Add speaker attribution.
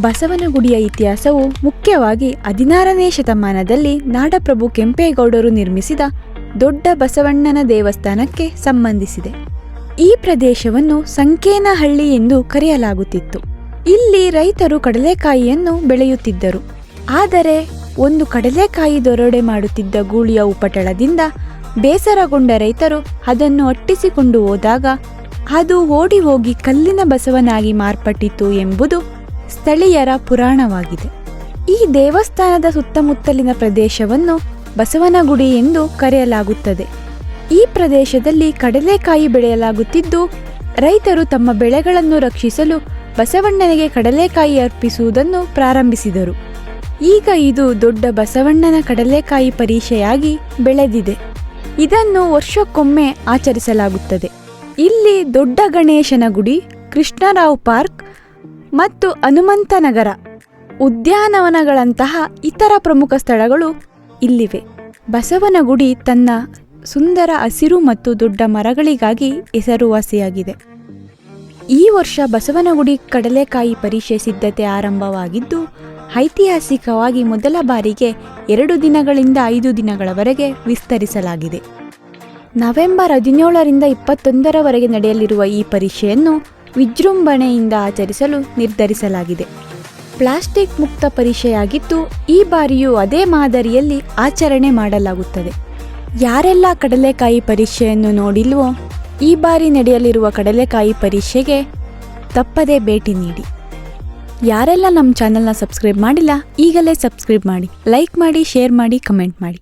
Speaker 1: ಬಸವನಗುಡಿಯ ಇತಿಹಾಸವು ಮುಖ್ಯವಾಗಿ ಹದಿನಾರನೇ ಶತಮಾನದಲ್ಲಿ ನಾಡಪ್ರಭು ಕೆಂಪೇಗೌಡರು ನಿರ್ಮಿಸಿದ ದೊಡ್ಡ ಬಸವಣ್ಣನ ದೇವಸ್ಥಾನಕ್ಕೆ ಸಂಬಂಧಿಸಿದೆ. ಈ ಪ್ರದೇಶವನ್ನು ಸಂಕೇನಹಳ್ಳಿ ಎಂದು ಕರೆಯಲಾಗುತ್ತಿತ್ತು. ಇಲ್ಲಿ ರೈತರು ಕಡಲೆಕಾಯಿಯನ್ನು ಬೆಳೆಯುತ್ತಿದ್ದರು. ಆದರೆ ಒಂದು ಕಡಲೆಕಾಯಿ ದೊರಡೆ ಮಾಡುತ್ತಿದ್ದ ಗೂಳಿಯ ಉಪಟಳದಿಂದ ಬೇಸರಗೊಂಡ ರೈತರು ಅದನ್ನು ಅಟ್ಟಿಸಿಕೊಂಡು ಹೋದಾಗ ಅದು ಓಡಿ ಹೋಗಿ ಕಲ್ಲಿನ ಬಸವನಾಗಿ ಮಾರ್ಪಟ್ಟಿತು ಎಂಬುದು ಸ್ಥಳೀಯರ ಪುರಾಣವಾಗಿದೆ. ಈ ದೇವಸ್ಥಾನದ ಸುತ್ತಮುತ್ತಲಿನ ಪ್ರದೇಶವನ್ನು ಬಸವನಗುಡಿ ಎಂದು ಕರೆಯಲಾಗುತ್ತದೆ. ಈ ಪ್ರದೇಶದಲ್ಲಿ ಕಡಲೆಕಾಯಿ ಬೆಳೆಯಲಾಗುತ್ತಿದ್ದು, ರೈತರು ತಮ್ಮ ಬೆಳೆಗಳನ್ನು ರಕ್ಷಿಸಲು ಬಸವಣ್ಣನಿಗೆ ಕಡಲೆಕಾಯಿ ಅರ್ಪಿಸುವುದನ್ನು ಪ್ರಾರಂಭಿಸಿದರು. ಈಗ ಇದು ದೊಡ್ಡ ಬಸವಣ್ಣನ ಕಡಲೆಕಾಯಿ ಪರೀಕ್ಷೆಯಾಗಿ ಬೆಳೆದಿದೆ. ಇದನ್ನು ವರ್ಷಕ್ಕೊಮ್ಮೆ ಆಚರಿಸಲಾಗುತ್ತದೆ. ಇಲ್ಲಿ ದೊಡ್ಡ ಗಣೇಶನ ಗುಡಿ, ಕೃಷ್ಣರಾವ್ ಪಾರ್ಕ್ ಮತ್ತು ಹನುಮಂತನಗರ. ಉದ್ಯಾನವನಗಳಂತಹ ಇತರ ಪ್ರಮುಖ ಸ್ಥಳಗಳು ಇಲ್ಲಿವೆ. ಬಸವನಗುಡಿ ತನ್ನ ಸುಂದರ ಹಸಿರು ಮತ್ತು ದೊಡ್ಡ ಮರಗಳಿಗಾಗಿ ಹೆಸರುವಾಸಿಯಾಗಿದೆ ಈ ವರ್ಷ ಬಸವನಗುಡಿ ಕಡಲೆಕಾಯಿ ಪರೀಕ್ಷೆ ಸಿದ್ಧತೆ ಆರಂಭವಾಗಿದ್ದು, ಐತಿಹಾಸಿಕವಾಗಿ ಮೊದಲ ಬಾರಿಗೆ ಎರಡು ದಿನಗಳಿಂದ ಐದು ದಿನಗಳವರೆಗೆ ವಿಸ್ತರಿಸಲಾಗಿದೆ. ನವೆಂಬರ್ ಹದಿನೇಳರಿಂದ ಇಪ್ಪತ್ತೊಂದರವರೆಗೆ ನಡೆಯಲಿರುವ ಈ ಪರೀಕ್ಷೆಯನ್ನು ವಿಜೃಂಭಣೆಯಿಂದ ಆಚರಿಸಲು ನಿರ್ಧರಿಸಲಾಗಿದೆ. ಪ್ಲಾಸ್ಟಿಕ್ ಮುಕ್ತ ಪರೀಕ್ಷೆಯಾಗಿದ್ದು, ಈ ಬಾರಿಯೂ ಅದೇ ಮಾದರಿಯಲ್ಲಿ ಆಚರಣೆ ಮಾಡಲಾಗುತ್ತದೆ. ಯಾರೆಲ್ಲ ಕಡಲೆಕಾಯಿ ಪರೀಕ್ಷೆಯನ್ನು ನೋಡಿಲ್ವೋ, ಈ ಬಾರಿ ನಡೆಯಲಿರುವ ಕಡಲೆಕಾಯಿ ಪರೀಕ್ಷೆಗೆ ತಪ್ಪದೇ ಭೇಟಿ ನೀಡಿ. ಯಾರೆಲ್ಲ ನಮ್ಮ ಚಾನಲ್ನ ಸಬ್ಸ್ಕ್ರೈಬ್ ಮಾಡಿಲ್ಲ, ಈಗಲೇ ಸಬ್ಸ್ಕ್ರೈಬ್ ಮಾಡಿ, ಲೈಕ್ ಮಾಡಿ, ಶೇರ್ ಮಾಡಿ, ಕಮೆಂಟ್ ಮಾಡಿ.